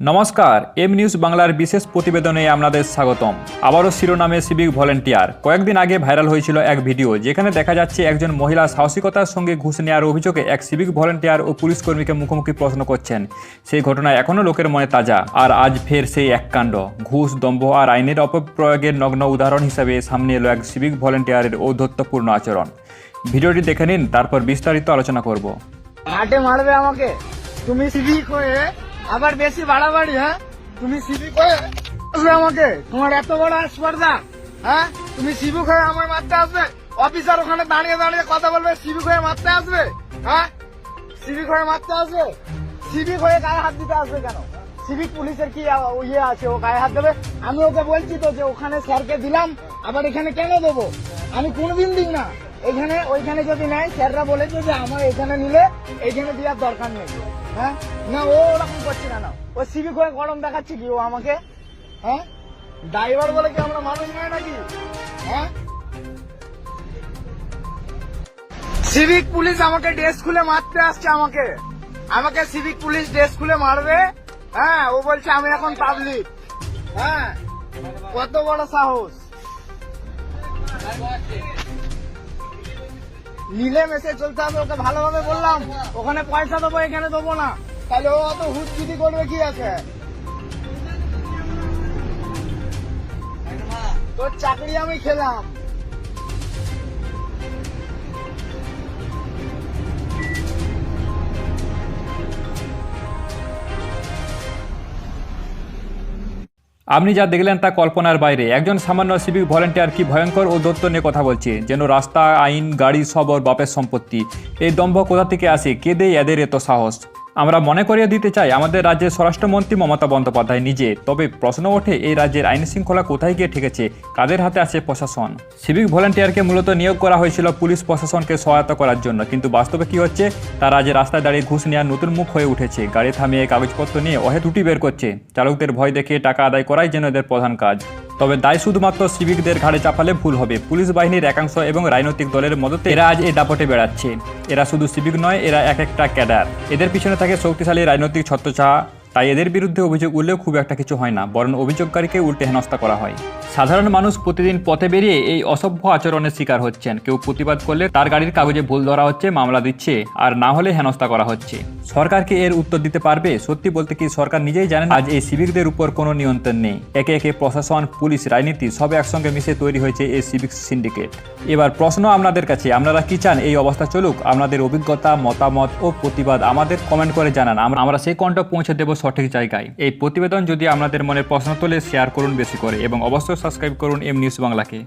নমস্কার, M news বাংলার বিশেষ প্রতিবেদনে আপনাদের স্বাগতম। আবারও শিরোনামে সিভিক ভলেন্টিয়ার। কয়েকদিন আগে ভাইরাল হয়েছিল এক ভিডিও, যেখানে দেখা যাচ্ছে একজন মহিলা সাহসিকতার সঙ্গে ঘুষ নেওয়ার অভিযোগে এক সিভিক ভলেন্টিয়ার ও পুলিশ কর্মীকে মুখোমুখি প্রশ্ন করছেন। সেই ঘটনা এখনও লোকের মনে তাজা, আর আজ ফের সেই এক কাণ্ড। ঘুষ, দম্ভ আর আইনের অপপ্রয়োগের নগ্ন উদাহরণ হিসাবে সামনে এলো এক সিভিক ভলেন্টিয়ারের ঔদ্ধত্যপূর্ণ আচরণ। ভিডিওটি দেখে নিন, তারপর বিস্তারিত আলোচনা করব। ঘাটে মারবে আমাকে? তুমি সিভিক হয়ে আবার বেশি বাড়াবাড়ি হ্যাঁ? তুমি হয়ে আসবে আমাকে। তোমার এত বড় স্পর্ধা হ্যাঁ? তুমি সিভিক হয়ে আমার মারতে আসবে? অফিসার ওখানে দাঁড়িয়ে দাঁড়িয়ে কথা বলবে সিভিক হয়ে মারতে আসবে? হ্যাঁ? সিভিক হয়ে মারতে আসবে? সিভিক হয়ে গায়ে হাত দিতে আসবে কেন? সিভিক পুলিশের কি ইয়ে আছে? ও গায়ে হাত দেবে? আমি ওকে বলছি তো যে ওখানে স্যারকে দিলাম, আবার এখানে কেন দেবো? আমি কোনদিন দিই না। এখানে, ওইখানে যদি নেয় স্যাররা বলেছে যে আমার এখানে নিলে এইখানে দেওয়ার দরকার নেই। হ্যাঁ? না, ও করছে না ও সিভিক হয়ে গরম দেখাচ্ছে কি? ও আমাকে? হ্যাঁ? ড্রাইভার বলে কি আমরা মানুষ নয় নাকি? হ্যাঁ? সিভিক পুলিশ আমাকে ড্রেস খুলে মারতে আসছে আমাকে। আমাকে সিভিক পুলিশ ড্রেস খুলে মারবে। হ্যাঁ ও বলছে আমি এখন পাবলিক হ্যাঁ? কত বড় সাহস? মিলে মেসে চলতে হবে, ওকে ভালোভাবে বললাম। ওখানে পয়সা দেবো, এখানে দেবো না। তাহলে ও অত হুটকিটি করবে কি আছে? তোর চাকরি আমি খেলাম। আপনি যা দেখলেন তা কল্পনার বাইরে। একজন সামান্য সিভিক ভলেন্টিয়ার কি ভয়ঙ্কর ও দত্ত নিয়ে কথা বলছে? যেন রাস্তা, আইন, গাড়ি সব ওর বাপের সম্পত্তি। এই দম্ভ কোথা থেকে আসে? কে দেয় এদের এত সাহস? আমরা মনে করিয়ে দিতে চাই, আমাদের রাজ্যের স্বরাষ্ট্রমন্ত্রী মমতা বন্দ্যোপাধ্যায় নিজে। তবে প্রশ্ন ওঠে, এই রাজ্যের আইন শৃঙ্খলা কোথায় গিয়ে ঠেকেছে? কাদের হাতে আছে প্রশাসন? সিভিক ভলেন্টিয়ারকে মূলত নিয়োগ করা হয়েছিল পুলিশ প্রশাসনকে সহায়তা করার জন্য। কিন্তু বাস্তবে কি হচ্ছে? তারা আজ রাস্তায় দাঁড়িয়ে ঘুষ নেওয়ার নতুন মুখ হয়ে উঠেছে। গাড়ি থামিয়ে কাগজপত্র নিয়ে অহে ত্রুটি বের করছে। চালকদের ভয় দেখিয়ে টাকা আদায় করাই যেন এদের প্রধান কাজ। তবে দায় শুধুমাত্র সিভিকদের ঘাড়ে চাপালে ভুল হবে। পুলিশ বাহিনীর একাংশ এবং রাজনৈতিক দলের মদতে এরা আজ এই দাপটে বেড়াচ্ছে। এরা শুধু সিভিক নয়, এরা এক একটা ক্যাডার। এদের পিছনে থাকে শক্তিশালী রাজনৈতিক ছত্রছায়া। তাই এদের বিরুদ্ধে অভিযোগ উঠলেও খুব একটা কিছু হয় না, বরং অভিযোগকারীকে উল্টে হেনস্থা করা হয়। সাধারণ মানুষ প্রতিদিন পথে বেরিয়ে এই অসভ্য আচরণের শিকার হচ্ছেন। কেউ প্রতিবাদ করলে তার গাড়ির কাগজে ভুল ধরা হচ্ছে, মামলা দিচ্ছে, আর না হলে হেনস্থা করা হচ্ছে। সরকারকে এর উত্তর দিতে পারবে? সত্যি বলতে কি সরকার নিজেই জানেন আজ এই সিভিকদের উপর কোনো নিয়ন্ত্রণ নেই। একে একে প্রশাসন, পুলিশ, রাজনীতি সব একসঙ্গে মিশে তৈরি হয়েছে এই সিভিক সিন্ডিকেট। এবার প্রশ্ন আপনাদের কাছে, আপনারা কি চান এই অবস্থা চলুক? আপনাদের অভিজ্ঞতা, মতামত ও প্রতিবাদ আমাদের কমেন্ট করে জানান। আমরা সেই কণ্ঠ পৌঁছে দেব সঠিক জায়গায়। এই প্রতিবেদন যদি আপনাদের মনে প্রশ্ন তোলে, শেয়ার করুন বেশি করে। এবং অবশ্যই সাবস্ক্রাইব করুন এম নিউজ বাংলাকে।